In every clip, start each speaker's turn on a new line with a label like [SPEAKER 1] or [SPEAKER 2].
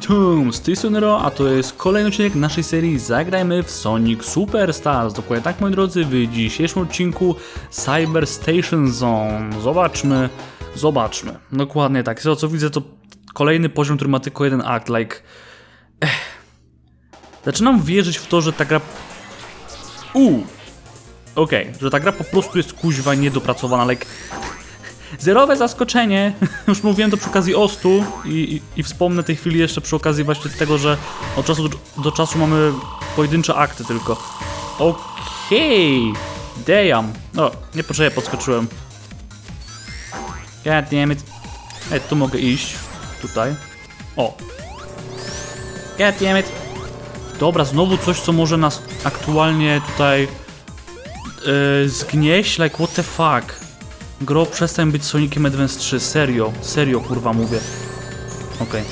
[SPEAKER 1] Witam, z tej strony Ro, a to jest kolejny odcinek naszej serii Zagrajmy w Sonic Superstars. Dokładnie tak, moi drodzy, w dzisiejszym odcinku Cyber Station Zone. Zobaczmy, zobaczmy. Dokładnie tak, co widzę to kolejny poziom, który ma tylko jeden akt, like... Ech. Zaczynam wierzyć w to, że ta gra... Uuu! Okej, że ta gra po prostu jest kuźwa niedopracowana, like... Zerowe zaskoczenie. Już mówiłem to przy okazji Ostu i, i, i wspomnę tej chwili jeszcze przy okazji właśnie tego, że od czasu do, do czasu mamy pojedyncze akty tylko. Okej. Damn. O, niepotrzebnie podskoczyłem. God damn it. Ej, tu mogę iść. Tutaj. O. God damn it. Dobra, znowu coś, co może nas aktualnie tutaj yy, zgnieść. Like, what the fuck. Gro, przestań być Soniciem Advance 3, serio, serio kurwa mówię. Okej.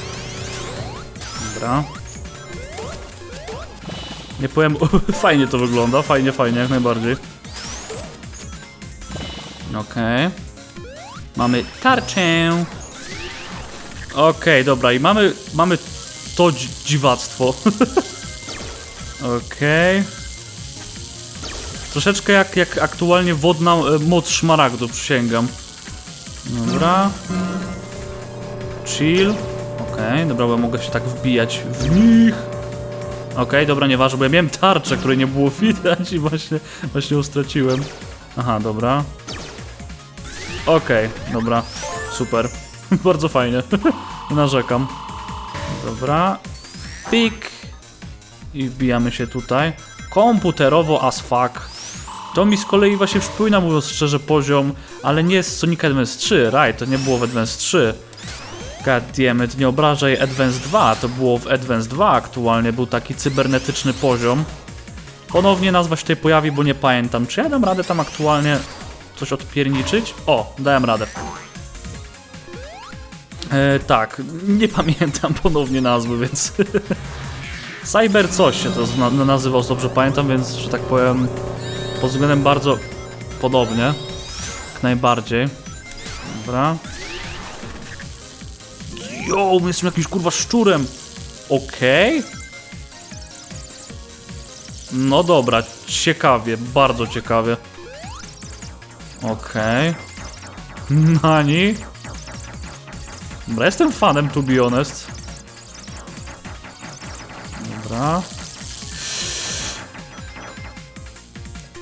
[SPEAKER 1] Dobra. Nie powiem, fajnie to wygląda, fajnie, fajnie, jak najbardziej. Okej. Mamy tarczę. Okej, dobra, i mamy, mamy to dzi- dziwactwo. Okej. Troszeczkę jak, jak aktualnie wodna e, moc szmaragdu, przysięgam. Dobra. Chill. Okej, dobra, bo ja mogę się tak wbijać w nich. Okej, dobra, nieważne, bo ja miałem tarczę, której nie było widać i właśnie, właśnie ją straciłem. Aha, dobra. Okej, dobra, super. Bardzo fajnie. Nie narzekam. Dobra. Pik. I wbijamy się tutaj. Komputerowo as fuck. To mi z kolei właśnie przypomina, mówiąc szczerze, poziom, ale nie z Sonic Advance 3, right, to nie było w Advance 3. God damn it, nie obrażaj Advance 2, to było w Advance 2 aktualnie, był taki cybernetyczny poziom. Ponownie nazwa się tutaj pojawi, bo nie pamiętam, czy ja dam radę tam aktualnie coś odpierniczyć? O, dałem radę. E, tak, nie pamiętam ponownie nazwy, więc... Cyber coś się to na, nazywał, dobrze pamiętam, więc, że tak powiem, pod względem bardzo podobnie. Jak najbardziej. Dobra. Jo, my jesteśmy jakimś kurwa szczurem. Okej. No dobra, ciekawie, bardzo ciekawie. Okej. Nani? Dobra, jestem fanem, to be honest. Dobra.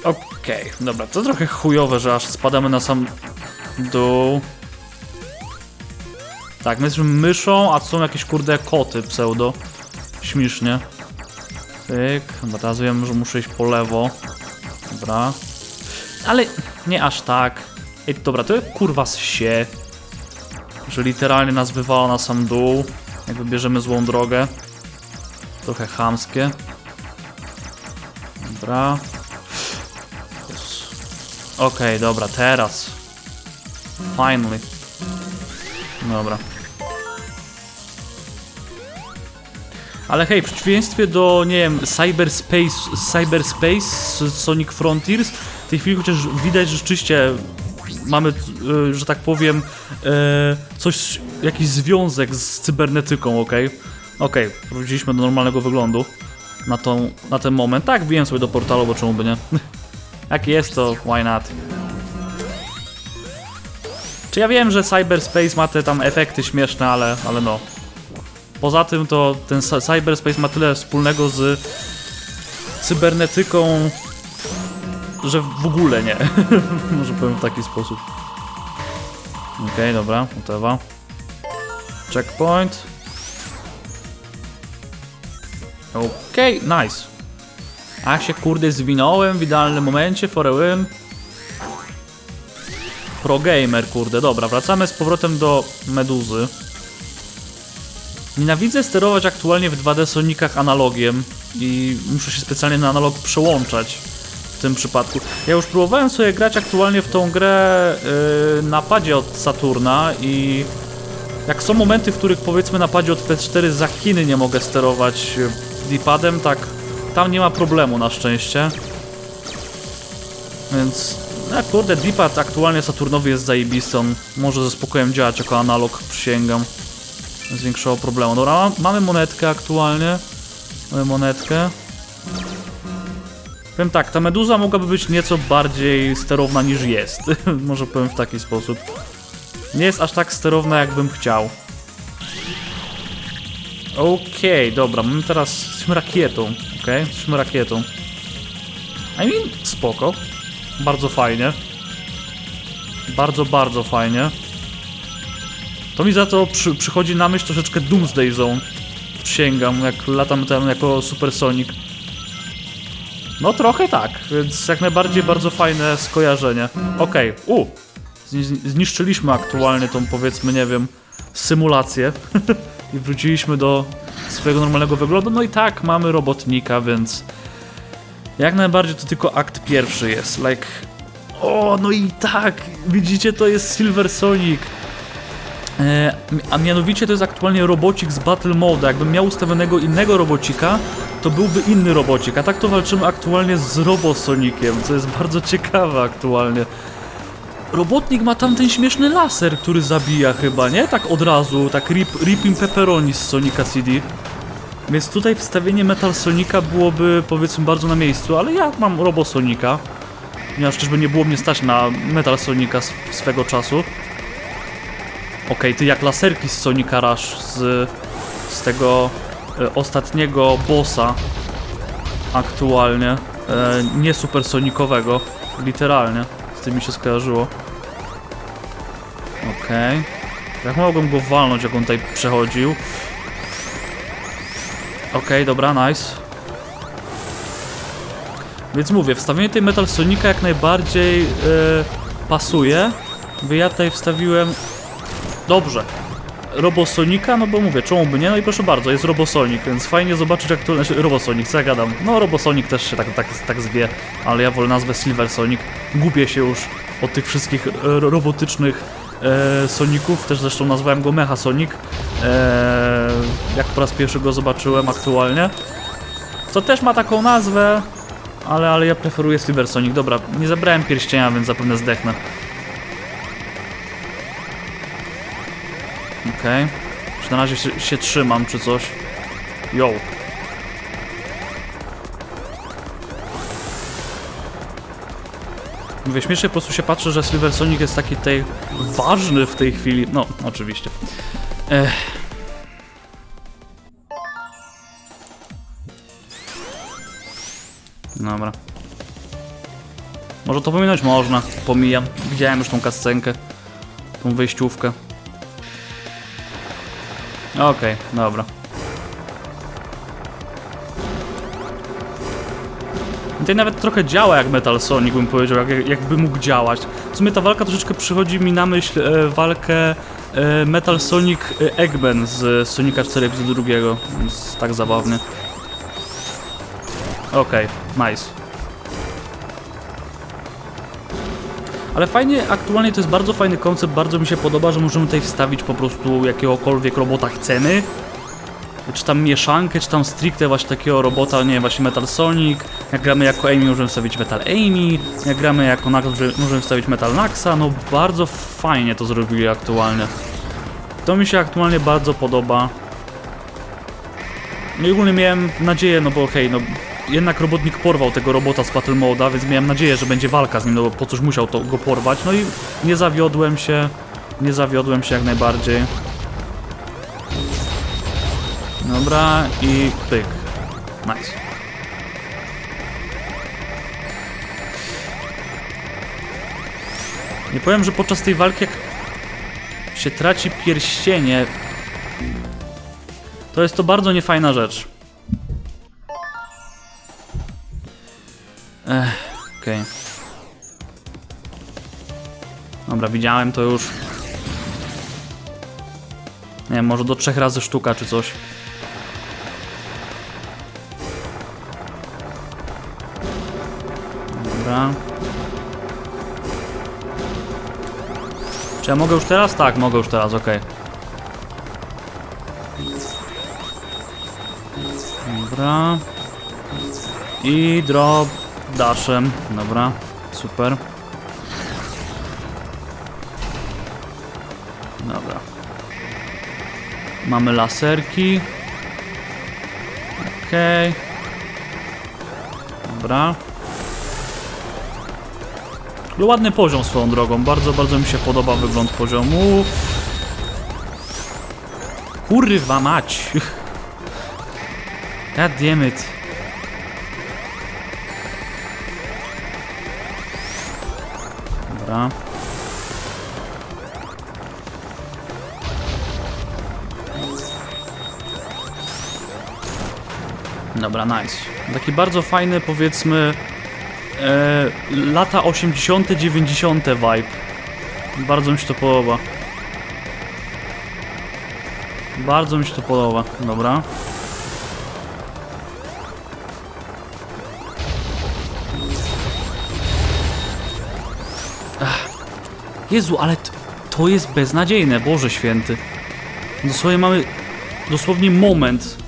[SPEAKER 1] Okej, dobra, to trochę chujowe, że aż spadamy na sam dół. Tak, my jesteśmy myszą, a są jakieś kurde koty pseudo. Śmiesznie. Tyk, dobra, teraz wiem, że muszę iść po lewo. Dobra. Ale nie aż tak. Ej, dobra, to kurwa z się. Że literalnie nas wywala na sam dół. Jak wybierzemy złą drogę. Trochę chamskie. Dobra. Okej, dobra, teraz. Finally. Dobra. Ale hej, w przeciwieństwie do, nie wiem, Cyberspace, Cyberspace Sonic Frontiers, w tej chwili chociaż widać, że rzeczywiście mamy, e, że tak powiem, e, coś, jakiś związek z cybernetyką, okej? Okej, wróciliśmy do normalnego wyglądu na, tą, na ten moment. Tak, wbiłem sobie do portalu, bo czemu by nie? Jak jest, to why not? Czy ja wiem, że Cyberspace ma te tam efekty śmieszne, ale, ale no. Poza tym to ten cy- Cyberspace ma tyle wspólnego z cybernetyką, że w ogóle nie. Może powiem w taki sposób. Okej, dobra, gotowa. Checkpoint. Okej, nice. A się kurde zwinąłem w idealnym momencie, for a win. Pro gamer, kurde, dobra, wracamy z powrotem do Meduzy. Nienawidzę sterować aktualnie w 2D Sonicach analogiem i muszę się specjalnie na analog przełączać w tym przypadku. Ja już próbowałem sobie grać aktualnie w tą grę yy, na padzie od Saturna i jak są momenty, w których powiedzmy na padzie od PS4 za Chiny nie mogę sterować yy, D-padem, tak tam nie ma problemu na szczęście. Więc, no kurde, D-pad aktualnie Saturnowy jest zajebisty, on może ze spokojem działać jako analog, przysięgam. bez większego problemu. Dobra, mam- mamy monetkę aktualnie. Mamy monetkę. Powiem tak, ta meduza mogłaby być nieco bardziej sterowna niż jest. Może powiem w taki sposób. Nie jest aż tak sterowna, jakbym chciał. Okej, dobra, mamy teraz... Jesteśmy rakietą, okej? Jesteśmy rakietą. I mean, spoko. Bardzo fajnie. Bardzo, bardzo fajnie. To mi za to przy, przychodzi na myśl troszeczkę Doomsday Zone. Sięgam, jak latam tam jako Super Sonic. No trochę tak, więc jak najbardziej bardzo fajne skojarzenie. Okej, u! Zni- Zniszczyliśmy aktualnie tą, powiedzmy, nie wiem, symulację. I wróciliśmy do swojego normalnego wyglądu. No i tak, mamy robotnika, więc... Jak najbardziej to tylko akt pierwszy jest, like... O, no i tak, widzicie, to jest Silver Sonic. E, a mianowicie to jest aktualnie robocik z Battle Mode. Jakbym miał ustawionego innego robocika, to byłby inny robocik. A tak to walczymy aktualnie z Robosonikiem, co jest bardzo ciekawe aktualnie. Robotnik ma tam ten śmieszny laser, który zabija chyba, nie? Tak od razu, tak rip, ripping pepperoni z Sonika CD. Więc tutaj wstawienie Metal Sonika byłoby powiedzmy bardzo na miejscu, ale ja mam Robosonika. Ponieważ czyżby nie było mnie stać na Metal Sonika sw- swego czasu. Okej, ty jak laserki z Sonika Rush z, z tego e, ostatniego bossa aktualnie, e, nie supersonikowego, literalnie, tym mi się skojarzyło. Okej. Jak mogłem go walnąć, jak on tutaj przechodził? Okej, dobra, nice. Więc mówię, wstawienie tej Metal Sonika jak najbardziej e, pasuje. Bo ja tutaj wstawiłem Dobrze. Robosonika, no bo mówię, czemu by nie? No i proszę bardzo, jest Robosonic, więc fajnie zobaczyć jak to... Znaczy, Robosonic, co ja gadam? No, Robosonic też się tak, tak, tak zwie, ale ja wolę nazwę Silver Sonic. Gubię się już od tych wszystkich e, ro- robotycznych e, Soników, też zresztą nazwałem go Mecha Sonic, e, jak po raz pierwszy go zobaczyłem aktualnie. Co też ma taką nazwę, ale, ale ja preferuję Silver Sonic. Dobra, nie zabrałem pierścienia, więc zapewne zdechnę. Okej. Czy na razie się, się trzymam, czy coś? Yo. Mówię, śmiesznie po prostu się patrzę, że Silver Sonic jest taki tutaj ważny w tej chwili. No, oczywiście. Ech. Dobra. Może to pominąć? Można. Pomijam. Widziałem już tą kascenkę. Tą wejściówkę. Okej, dobra. Tutaj nawet trochę działa jak Metal Sonic, bym powiedział, jak, jakby mógł działać. W sumie ta walka troszeczkę przychodzi mi na myśl e, walkę e, Metal Sonic e, Eggman z Sonika 4 epizodu drugiego. Więc tak zabawnie. Okej, nice. Ale fajnie, aktualnie to jest bardzo fajny koncept, bardzo mi się podoba, że możemy tutaj wstawić po prostu jakiegokolwiek robota chcemy. Czy tam mieszankę, czy tam stricte właśnie takiego robota, nie właśnie Metal Sonic. Jak gramy jako Amy, możemy wstawić Metal Amy. Jak gramy jako Nax, możemy wstawić Metal Naxa. No bardzo fajnie to zrobili aktualnie. To mi się aktualnie bardzo podoba. No i ogólnie miałem nadzieję, no bo okej, no jednak robotnik porwał tego robota z Battle Moda, więc miałem nadzieję, że będzie walka z nim, no bo po coś musiał to, go porwać. No i nie zawiodłem się, nie zawiodłem się jak najbardziej. Dobra i pyk. Nice. Nie powiem, że podczas tej walki jak się traci pierścienie, to jest to bardzo niefajna rzecz. Ech, okej. Dobra, widziałem to już. Nie wiem, może do trzech razy sztuka czy coś. Dobra. Czy ja mogę już teraz? Tak, mogę już teraz, okej. Dobra. I drop dashem. Dobra, super. Dobra. Mamy laserki. Okej. Dobra. No, Ładny poziom swoją drogą. Bardzo, bardzo mi się podoba wygląd poziomu. Kurwa mać. God damn it. Dobra, nice. Taki bardzo fajny, powiedzmy, e, lata 80., 90. vibe. Bardzo mi się to podoba. Bardzo mi się to podoba. Dobra. Ach. Jezu, ale to jest beznadziejne, Boże Święty. Dosłownie mamy dosłownie moment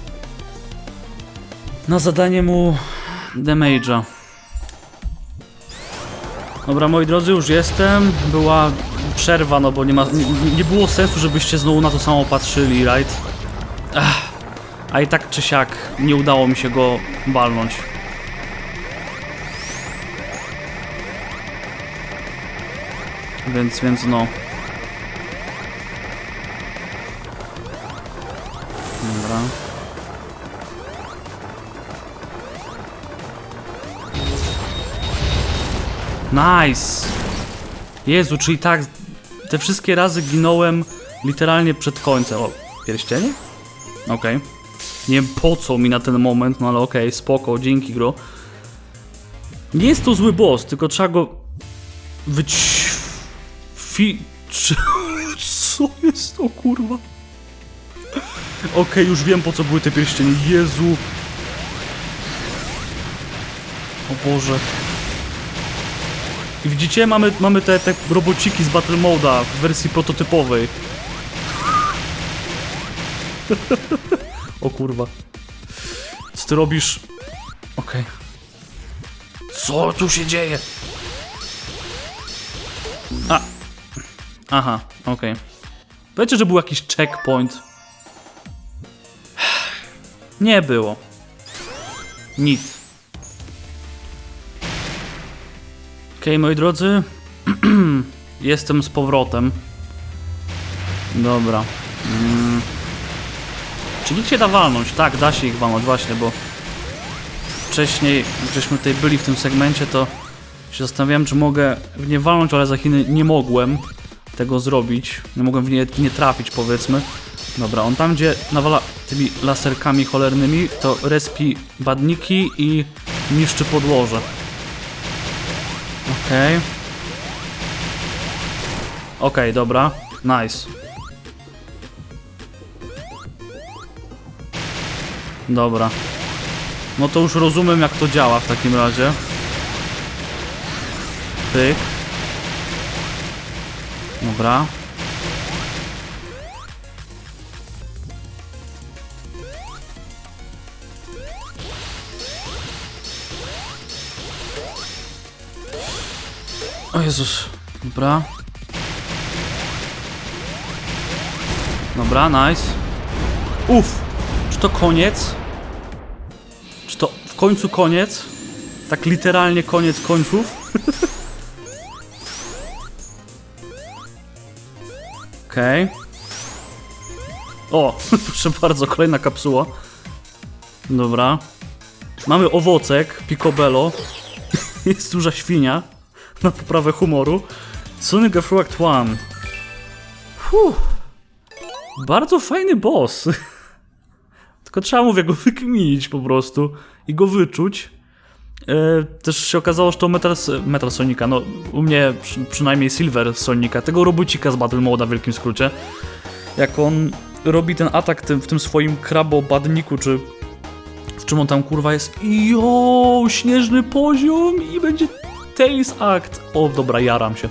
[SPEAKER 1] na zadanie mu damage'a. Dobra, moi drodzy, już jestem. Była przerwa, no bo nie ma. Nie, nie było sensu, żebyście znowu na to samo patrzyli, right? Ach, a i tak czy siak nie udało mi się go walnąć. Więc, więc no. Dobra. Nice! Jezu, czyli tak, te wszystkie razy ginąłem literalnie przed końcem. O, pierścienie? Okej. Nie wiem po co mi na ten moment, no ale okej, spoko, dzięki gro. Nie jest to zły boss, tylko trzeba go wyć... Fi... Co jest to kurwa? Okej, już wiem po co były te pierścienie. Jezu. O Boże. I widzicie, mamy, mamy te, te robociki z Battle Moda w wersji prototypowej. o kurwa. Co ty robisz? Okej. Co tu się dzieje? A. Aha, okej. Powiedzcie, że był jakiś checkpoint. Nie było. Nic. Moi drodzy. Jestem z powrotem. Dobra. Mm. Czy nikt się da walnąć? Tak, da się ich walnąć, właśnie, bo wcześniej, żeśmy tutaj byli w tym segmencie, to się zastanawiałem, czy mogę w nie walnąć, ale za Chiny nie mogłem tego zrobić. Nie mogłem w nie, nie trafić, powiedzmy. Dobra, on tam, gdzie nawala tymi laserkami cholernymi, to respi badniki i niszczy podłoże. Okej. Okej, dobra. Nice. Dobra. No to już rozumiem jak to działa w takim razie. Pyk. Dobra. O Jezus. Dobra. Dobra, nice. Uff. Czy to koniec? Czy to w końcu koniec? Tak literalnie koniec końców? Okej. O, proszę bardzo, kolejna kapsuła. Dobra. Mamy owocek, picobello. Jest duża świnia na poprawę humoru. Sonic Afro Act 1. Fuh. Bardzo fajny boss. Tylko trzeba, mówię, go wykminić po prostu i go wyczuć. E, też się okazało, że to Metal, Metal Sonika, no u mnie przy, przynajmniej Silver Sonika, tego robocika z Battle Moda w wielkim skrócie. Jak on robi ten atak tym, w tym swoim krabobadniku, czy w czym on tam kurwa jest. Jo, śnieżny poziom i będzie Tails Act. O, dobra, jaram się.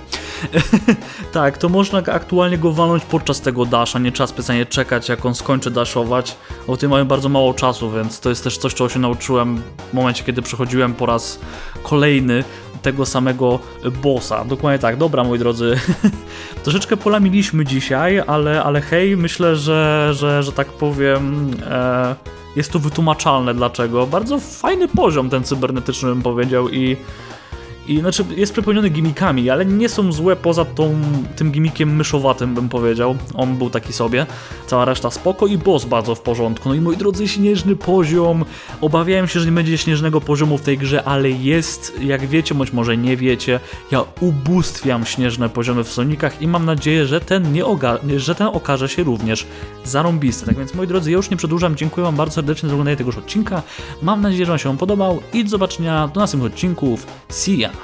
[SPEAKER 1] tak, to można aktualnie go walnąć podczas tego dasha, nie trzeba specjalnie czekać jak on skończy dashować, bo tym mają bardzo mało czasu, więc to jest też coś, czego się nauczyłem w momencie, kiedy przechodziłem po raz kolejny tego samego bossa. Dokładnie tak. Dobra, moi drodzy. Troszeczkę polamiliśmy dzisiaj, ale, ale hej, myślę, że, że, że tak powiem, e, jest to wytłumaczalne dlaczego. Bardzo fajny poziom ten cybernetyczny bym powiedział i i znaczy jest przepełniony gimikami, ale nie są złe poza tą, tym gimikiem myszowatym, bym powiedział. On był taki sobie. Cała reszta spoko i boss bardzo w porządku. No i moi drodzy, śnieżny poziom. Obawiałem się, że nie będzie śnieżnego poziomu w tej grze, ale jest, jak wiecie, bądź może nie wiecie, ja ubóstwiam śnieżne poziomy w Sonicach i mam nadzieję, że ten, nie że ten okaże się również zarąbisty. Tak więc, moi drodzy, ja już nie przedłużam. Dziękuję Wam bardzo serdecznie za oglądanie tegoż odcinka. Mam nadzieję, że Wam się on podobał i do zobaczenia do następnych odcinków. See ya!